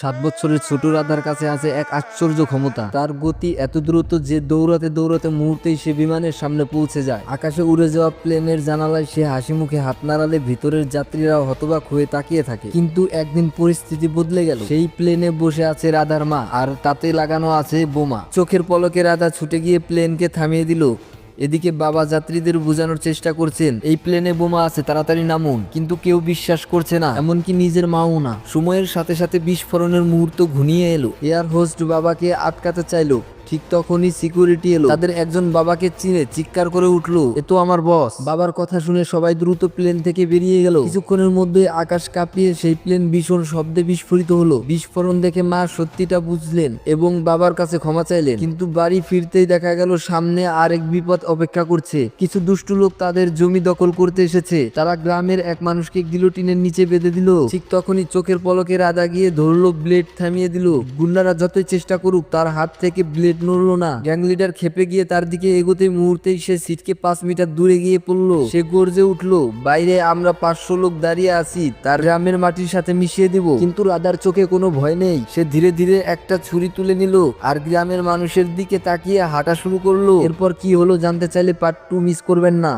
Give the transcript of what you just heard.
সাত বছরের ছোট রাধার কাছে আছে এক আশ্চর্য ক্ষমতা। তার গতি এত দ্রুত যে দৌড়াতে দৌড়াতে মুহূর্তেই সে বিমানের সামনে পৌঁছে যায়। আকাশে উড়ে যাওয়া প্লেনের জানালায় সে হাসি মুখে হাত নাড়ালে ভিতরের যাত্রীরা হতবাক হয়ে তাকিয়ে থাকে। কিন্তু একদিন পরিস্থিতি বদলে গেল। সেই প্লেনে বসে আছে রাধার মা, আর তাতে লাগানো আছে বোমা। চোখের পলকে রাধা ছুটে গিয়ে প্লেনকে থামিয়ে দিল। এদিকে বাবা যাত্রীদের বোঝানোর চেষ্টা করছেন, এই প্লেনে বোমা আছে, তাড়াতাড়ি নামুন। কিন্তু কেউ বিশ্বাস করছে না, এমনকি নিজের মাও না। সময়ের সাথে সাথে বিস্ফোরণের মুহূর্ত ঘনিয়ে এলো। এয়ার হোস্ট বাবাকে আটকাতে চাইলো। ঠিক তখনই সিকিউরিটি এলো। তাদের একজন বাবাকে চিনে চিৎকার করে উঠল, এ তো আমার বস বাবার কথা শুনে সবাই দ্রুত প্লেন থেকে বেরিয়ে গেল। কিছুক্ষণের মধ্যে আকাশ কাঁপিয়ে সেই প্লেন ভীষণ শব্দে বিস্ফোরিত হলো। বিস্ফোরণ দেখে মা সত্যিটা বুঝলেন এবং বাবার কাছে ক্ষমা চাইলেন। কিন্তু বাড়ি ফিরতেই দেখা গেল সামনে আরেক বিপদ অপেক্ষা করছে। কিছু দুষ্টু লোক তাদের জমি দখল করতে এসেছে। তারা গ্রামের এক মানুষকে গিলোটিনের নিচে বেঁধে দিল। ঠিক তখনই চোখের পলকে রাধা গিয়ে ধরলো, ব্লেড থামিয়ে দিল। গুন্ডারা যতই চেষ্টা করুক, তার হাত থেকে ব্লেড নড়লো না। গ্যাং লিডার খেপে গিয়ে তার দিকে এগোতে মুহূর্তেই সে সিটকে পাঁচ মিটার দূরে গিয়ে পড়ল। সে গর্জে উঠল, বাইরে আমরা পাঁচশো লোক দাঁড়িয়ে আছি, তার গ্রামের মাটির সাথে মিশিয়ে দিব। কিন্তু রাদার চোখে কোনো ভয় নেই। সে ধীরে ধীরে একটা ছুরি তুলে নিল আর গ্রামের মানুষের দিকে তাকিয়ে হাঁটা শুরু করল। এরপর কি হলো জানতে চাইলে পার্ট টু মিস করবেন না।